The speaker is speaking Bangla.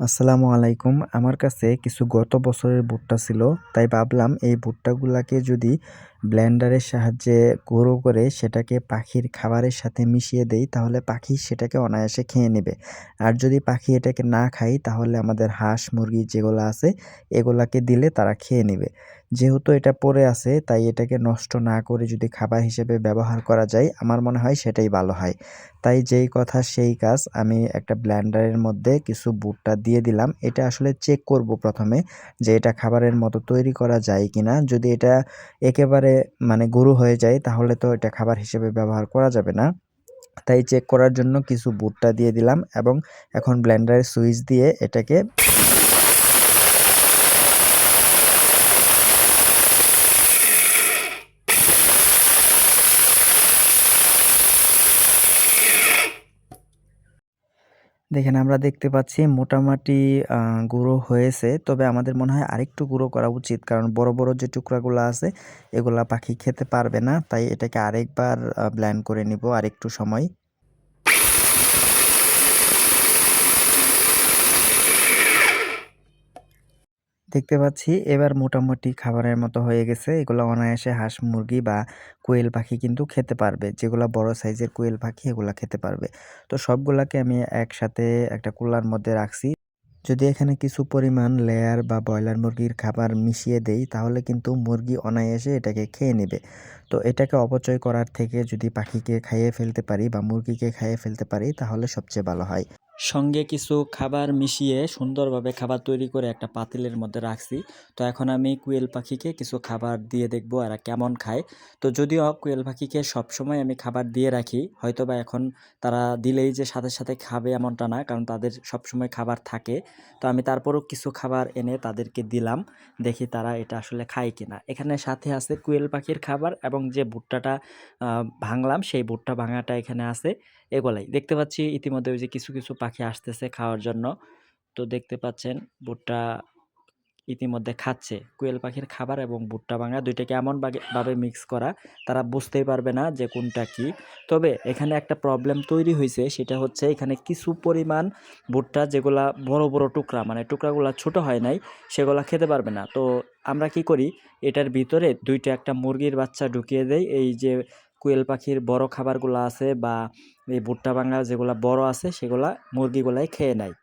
আসসালামু আলাইকুম। আমার কাছে কিছু গত বছরের ভুট্টা ছিল তাই ভাবলাম এই ভুট্টাগুলাকে যদি ব্লেন্ডারের সাহায্যে গুঁড়ো করে সেটাকে পাখির খাবারের সাথে মিশিয়ে দেই, তাহলে পাখি সেটাকে অনায়াসে খেয়ে নেবে। আর যদি পাখি এটাকে না খাই তাহলে আমাদের হাঁস, মুরগি যেগুলো আছে, এগুলাকে দিলে তারা খেয়ে নেবে। যেহেতু এটা পড়ে আছে, তাই এটাকে নষ্ট না করে যদি খাবার হিসেবে ব্যবহার করা যায়, আমার মনে হয় সেটাই ভালো হয়। তাই যেই কথা, সেই কাজ আমি একটা ব্ল্যান্ডারের মধ্যে কিছু বুটটা দিয়ে দিলাম। এটা আসলে চেক করব প্রথমে যে এটা খাবারের মতো তৈরি করা যায় কিনা। যদি এটা একেবারে মানে গরু হয়ে যায়, তাহলে তো এটা খাবার হিসেবে ব্যবহার করা যাবে না। তাই চেক করার জন্য কিছু ভুট্টা দিয়ে দিলাম এবং এখন ব্ল্যান্ডারের সুইচ দিয়ে এটাকে দেখেন আমরা দেখতে পাচ্ছি মোটামুটি গুঁড়ো হয়েছে। তবে আমাদের মনে হয় আরেকটু গুঁড়ো করা উচিত। কারণ বড়, বড় যে টুকরাগুলো আছে এগুলা পাখি খেতে পারবে না। তাই এটাকে আরেকবার ব্ল্যান্ড করে নিব আরেকটু সময়। দেখতে পাচ্ছি এবার মোটামুটি খাবারের মতো হয়ে গেছে। এগুলো অনায়াসে হাঁস, মুরগি বা কোয়েল পাখি কিন্তু খেতে পারবে। যেগুলা বড় সাইজের কোয়েল পাখি এগুলা খেতে পারবে। তো সবগুলাকে আমি একসাথে একটা কুলার মধ্যে রাখছি। যদি এখানে কিছু পরিমাণ লেয়ার বা ব্রয়লার মুরগির খাবার মিশিয়ে দেই তাহলে কিন্তু মুরগি অনায়াসে এটাকে খেয়ে নেবে। তো এটাকে অপচয় করার থেকে যদি পাখিকে খাইয়ে ফেলতে পারি বা মুরগিকে খাইয়ে ফেলতে পারি তাহলে সবচেয়ে ভালো হয়। সঙ্গে কিছু খাবার মিশিয়ে সুন্দরভাবে খাবার তৈরি করে একটা পাতিলের মধ্যে রাখছি। তো এখন আমি কুয়েল পাখিকে কিছু খাবার দিয়ে দেখব এরা কেমন খায়। তো যদিও কুয়েল পাখিকে সবসময় আমি খাবার দিয়ে রাখি। হয়তোবা এখন তারা দিলেই যে সাথে, সাথে খাবে এমনটা না। কারণ তাদের সবসময় খাবার থাকে। তো আমি তারপরও কিছু খাবার এনে তাদেরকে দিলাম। দেখি তারা এটা আসলে খায় কিনা। এখানে সাথে আছে কুয়েল পাখির খাবার এবং যে ভুট্টাটা ভাঙলাম সেই ভুট্টা ভাঙাটা এখানে আছে। এগুলাই। দেখতে পাচ্ছি ইতিমধ্যে ওই যে কিছু, কিছু পাখি আসতেছে খাওয়ার জন্য। তো দেখতে পাচ্ছেন ভুট্টা ইতিমধ্যে খাচ্ছে। কোয়েল পাখির খাবার এবং ভুট্টা ভাঙা ২ টাকে এমন ভাবে মিক্স করা তারা বুঝতেই পারবে না যে কোনটা কি। তবে এখানে একটা প্রবলেম তৈরি হয়েছে সেটা হচ্ছে এখানে কিছু পরিমাণ ভুট্টা যেগুলা বড়, বড় টুকরা মানে টুকরাগুলো ছোট হয় নাই সেগুলা খেতে পারবে না। তো আমরা কি করি এটার ভিতরে দুইটা একটা মুরগির বাচ্চা ঢুকিয়ে দেই। এই যে কোয়েল পাখির বড় খাবারগুলো আছে বা এই ভুট্টা ভাঙা যেগুলো বড় আছে, সেগুলা মুরগিগুলাই খেয়ে নেয়।